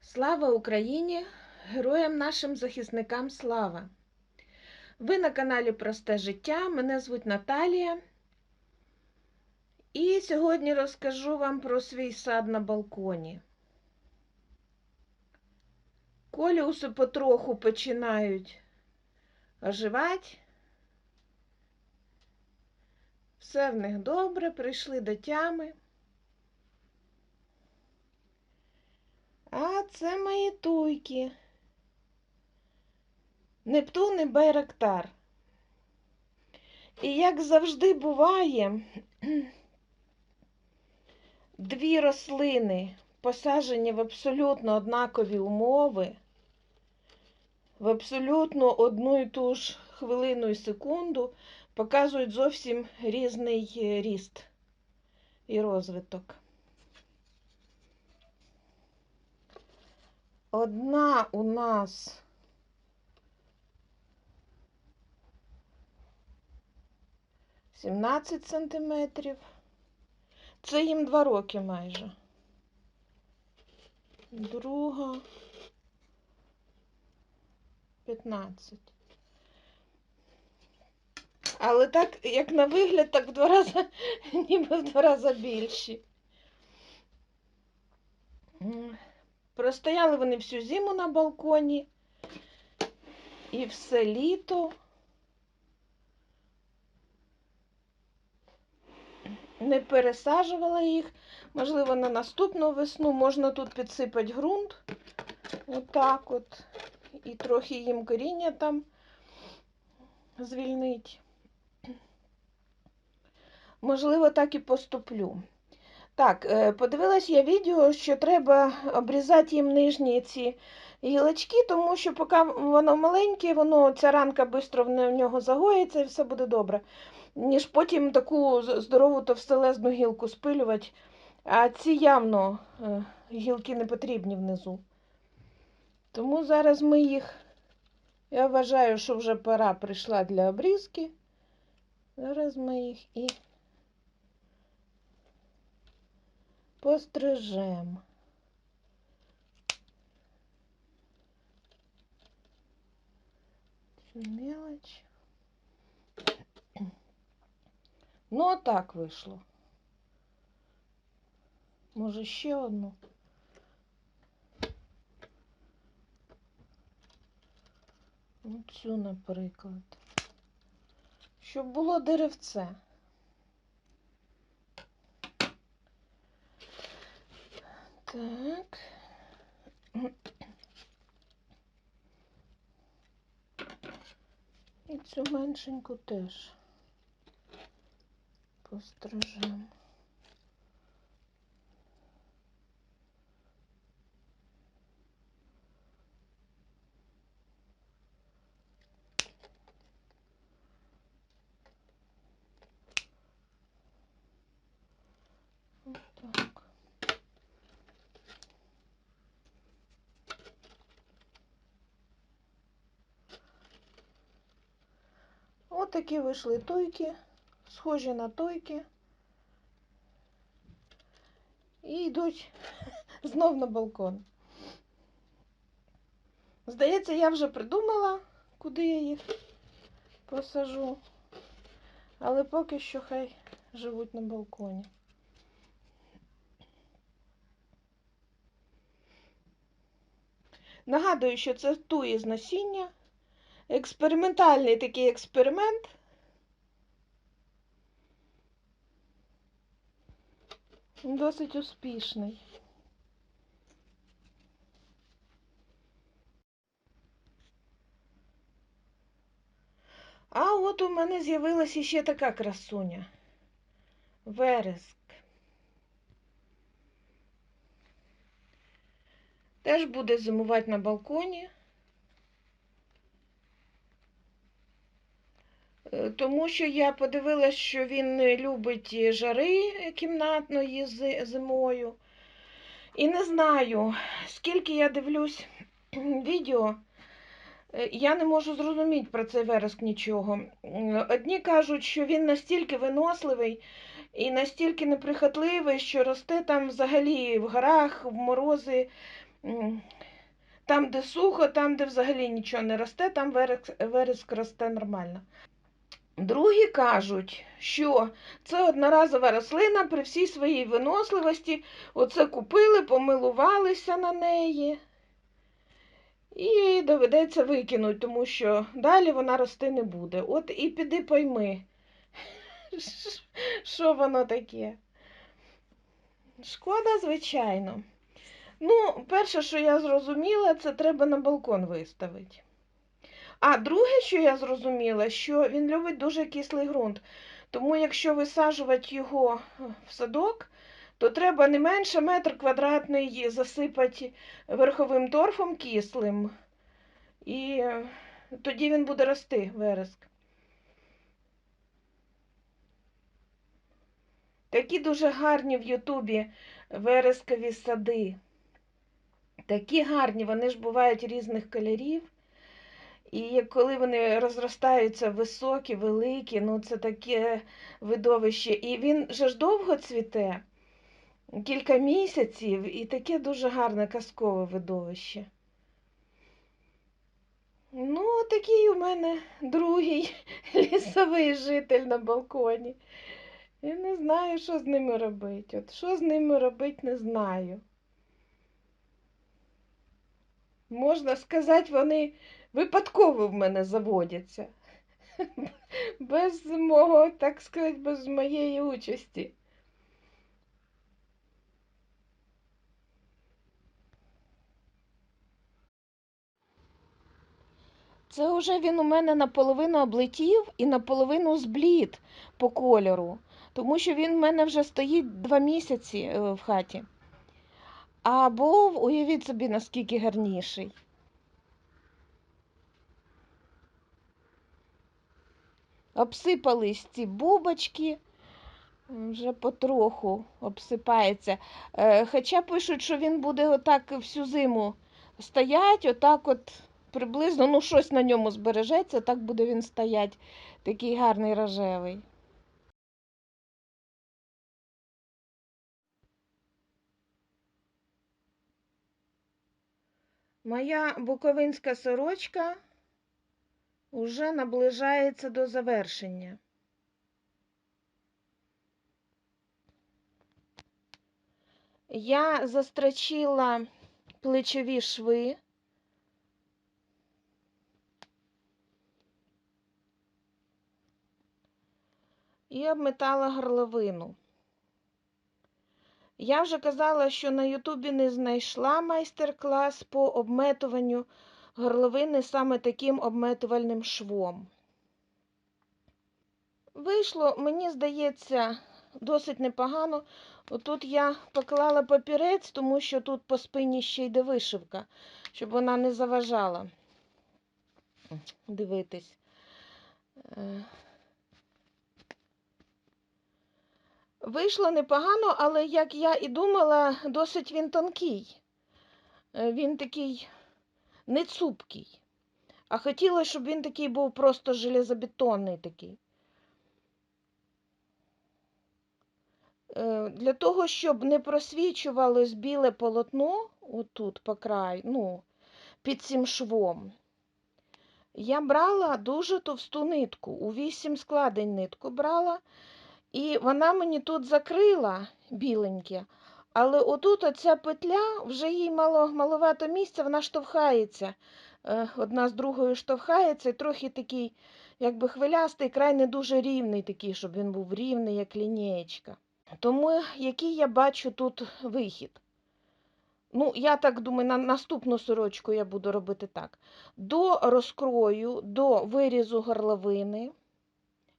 Слава Україні! Героям нашим захисникам слава! Ви на каналі Просте життя. Мене звуть Наталія. І сьогодні розкажу вам про свій сад на балконі. Коліуси потроху починають оживати. Все в них добре, прийшли до тями. А це мої туйки. Нептун і Байрактар. І як завжди буває, дві рослини, посаджені в абсолютно однакові умови, в абсолютно одну і ту ж хвилину і секунду, показують зовсім різний ріст і розвиток. Одна у нас сімнадцять сантиметрів. Це їм два роки майже. Друга п'ятнадцять. Але так, як на вигляд, так в два рази, ніби в два рази більші. Простояли вони всю зиму на балконі і все літо. Не пересаджувала їх. Можливо, на наступну весну можна тут підсипати ґрунт. Отак от. І трохи їм коріння там звільнить. Можливо, так і поступлю. Так, подивилась я відео, що треба обрізати їм нижні ці гілочки, тому що поки воно маленьке, воно ця ранка швидко в нього загоїться і все буде добре. Ніж потім таку здорову товстелезну гілку спилювати, а ці явно гілки не потрібні внизу. Тому зараз ми їх, я вважаю, що вже пора прийшла для обрізки. Зараз ми їх і пострижем. Мелочь. Ну, отак вийшло. Може, ще одну. Оцю, наприклад. Щоб було деревце. Так. І цю меншеньку теж пострижемо. Так. Ось такі вийшли туйки, схожі на туйки. І йдуть знов на балкон. Здається, я вже придумала, куди я їх посажу, але поки що хай живуть на балконі. Нагадую, що це туї з насіння. Експериментальний такий експеримент. Досить успішний. А от у мене з'явилася ще така красуня. Вереск. Теж буде зимувати на балконі. Тому що я подивилась, що він любить жари кімнатної зимою. І не знаю, скільки я дивлюсь відео, я не можу зрозуміти про цей вереск нічого. Одні кажуть, що він настільки виносливий і настільки неприхотливий, що росте там взагалі в горах, в морози там, де сухо, там, де взагалі нічого не росте, там вереск, вереск росте нормально. Другі кажуть, що це одноразова рослина при всій своїй виносливості. Оце купили, помилувалися на неї. І доведеться викинути, тому що далі вона рости не буде. От і піди пойми, що воно таке. Шкода, звичайно. Ну, перше, що я зрозуміла, це треба на балкон виставити. А друге, що я зрозуміла, що він любить дуже кислий ґрунт. Тому якщо висаджувати його в садок, то треба не менше метр квадратний засипати верховим торфом кислим. І е, тоді він буде рости вереск. Такі дуже гарні в Ютубі верескові сади. Такі гарні, вони ж бувають різних кольорів. І коли вони розростаються високі, великі, ну це таке видовище. І він же ж довго цвіте, кілька місяців, і таке дуже гарне казкове видовище. Ну, такий у мене другий лісовий житель на балконі. Я не знаю, що з ними робити. От що з ними робити, не знаю. Можна сказати, вони випадково в мене заводяться. Без мого, так сказати, без моєї участі. Це вже він у мене наполовину облетів і наполовину зблід по кольору, тому що він в мене вже стоїть два місяці е, в хаті. А був, уявіть собі, наскільки гарніший. Обсипались ці бубочки, вже потроху обсипається. Е, Хоча пишуть, що він буде отак всю зиму стоять, отак от приблизно, ну щось на ньому збережеться, так буде він стоять, такий гарний рожевий. Моя буковинська сорочка уже наближається до завершення. Я застрочила плечові шви. І обметала горловину. Я вже казала, що на Ютубі не знайшла майстер-клас по обметуванню горловини саме таким обметувальним швом. Вийшло, мені здається, досить непогано. Отут я поклала папірець, тому що тут по спині ще йде вишивка, щоб вона не заважала. Дивитись. Е. Вийшло непогано, але, як я і думала, досить він тонкий. Е, Він такий не цупкий. А хотілося, щоб він такий був просто железобетонний такий. Е, Для того, щоб не просвічувалось біле полотно, отут по краю, ну, під цим швом, я брала дуже товсту нитку, у вісім складень нитку брала, і вона мені тут закрила біленьке, але отут оця петля, вже їй мало, маловато місця, вона штовхається. Е, Одна з другою штовхається, і трохи такий, якби хвилястий, край не дуже рівний такий, щоб він був рівний, як лінієчка. Тому який я бачу тут вихід? Ну, я так думаю, на наступну сорочку я буду робити так. До розкрою, до вирізу горловини,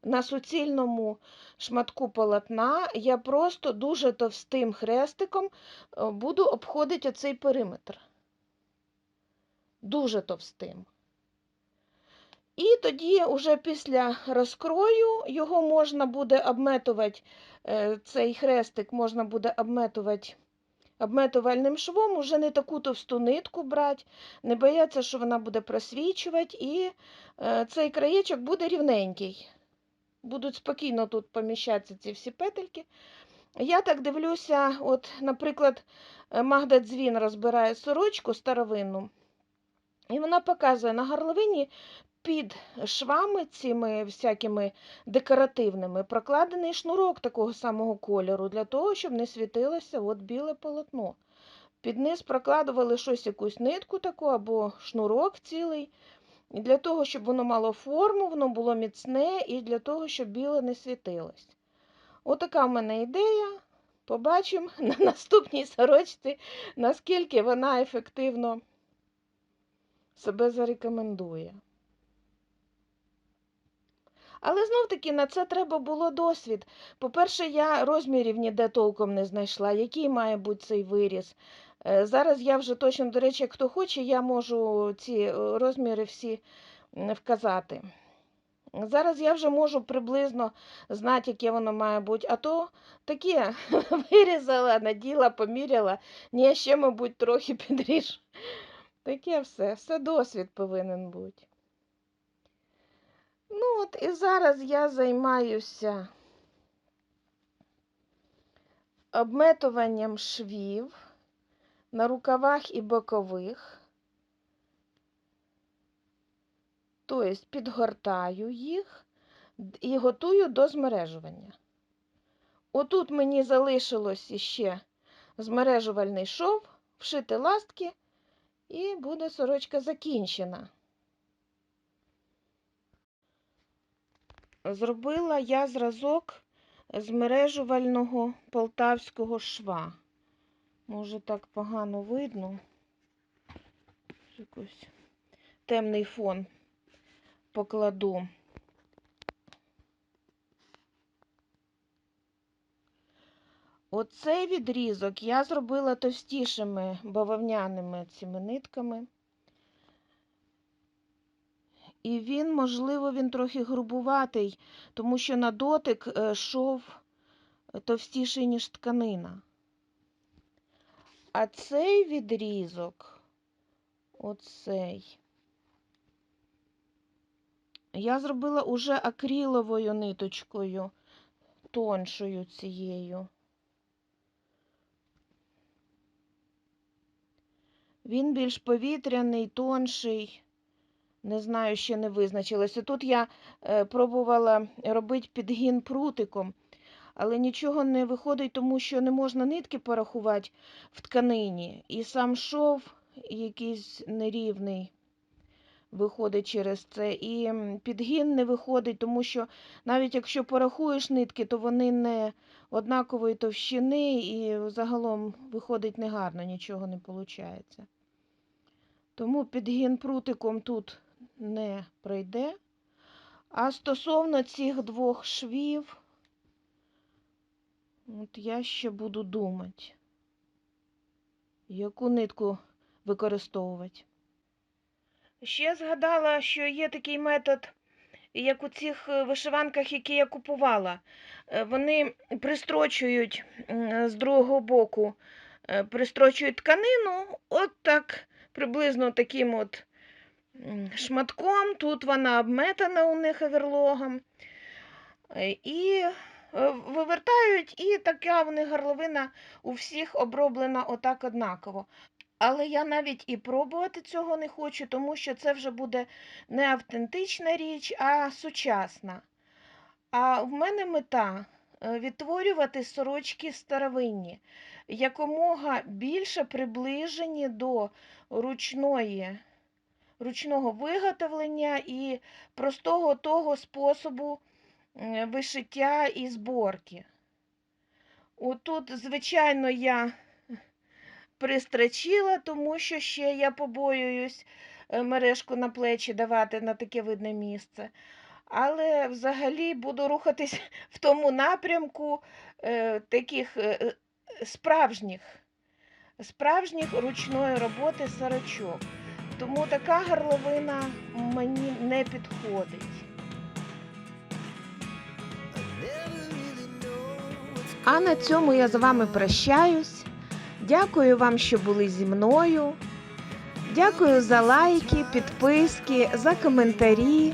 на суцільному шматку полотна я просто дуже товстим хрестиком е, буду обходити оцей периметр. Дуже товстим. І тоді, уже після розкрою, його можна буде обметувати, е, цей хрестик можна буде обметувати обметувальним швом, уже не таку товсту нитку брати, не бояться, що вона буде просвічувати, і е, цей краєчок буде рівненький. Будуть спокійно тут поміщатися ці всі петельки. Я так дивлюся, от, наприклад, е, Магда Дзвін розбирає сорочку старовинну, і вона показує на горловині під швами цими всякими декоративними прокладений шнурок такого самого кольору, для того, щоб не світилося от біле полотно. Під низ прокладували щось, якусь нитку таку або шнурок цілий. І для того, щоб воно мало форму, воно було міцне, і для того, щоб біле не світилось. Отака в мене ідея. Побачимо на наступній сорочці, наскільки вона ефективно себе зарекомендує. Але знов таки на це треба було досвід. По-перше, я розмірів ніде толком не знайшла, який має бути цей виріз. Е, Зараз я вже точно, до речі, хто хоче, я можу ці е, розміри всі вказати. Зараз я вже можу приблизно знати, яке воно має бути. А то таке вирізала, наділа, поміряла. Ні, ще, мабуть, трохи підріж. Таке все, все досвід повинен бути. Ну от і зараз я займаюся обметуванням швів на рукавах і бокових. Тобто підгортаю їх і готую до змережування. Отут мені залишилось іще змережувальний шов, вшити ластки, і буде сорочка закінчена. Зробила я зразок змережувального полтавського шва. Може, так погано видно. Якось темний фон покладу. Оцей відрізок я зробила товстішими бавовняними цими нитками. І він, можливо, він трохи грубуватий, тому що на дотик е, шов товстіший, ніж тканина. А цей відрізок, оцей, я зробила уже акриловою ниточкою, тоншою цією. Він більш повітряний, тонший. Не знаю, ще не визначилося. Тут я е, пробувала робити підгін прутиком, але нічого не виходить, тому що не можна нитки порахувати в тканині. І сам шов якийсь нерівний виходить через це. І підгін не виходить, тому що навіть якщо порахуєш нитки, то вони не однакової товщини і загалом виходить негарно, нічого не виходить. Тому підгін прутиком тут не пройде. А стосовно цих двох швів, от я ще буду думати, яку нитку використовувати. Ще згадала, що є такий метод, як у цих е, вишиванках, які я купувала. Е, Вони пристрочують з другого боку, е, пристрочують тканину, от так, приблизно таким от шматком. Тут вона обметана у них оверлогом. І вивертають, і така в них горловина у всіх оброблена отак однаково. Але я навіть і пробувати цього не хочу, тому що це вже буде не автентична річ, а сучасна. А в мене мета е, відтворювати сорочки старовинні, якомога більше приближені до ручної, ручного виготовлення і простого того способу е, вишиття і зборки. Отут, звичайно, я пристрачила, тому що ще я побоююсь е, мережку на плечі давати на таке видне місце. Але взагалі буду рухатись в тому напрямку е, таких е, е, справжніх, справжніх ручної роботи сорочок. Тому така горловина мені не підходить. А на цьому я з вами прощаюсь. Дякую вам, що були зі мною. Дякую за лайки, підписки, за коментарі.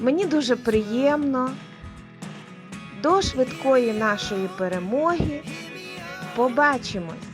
Мені дуже приємно. До швидкої нашої перемоги. Побачимось!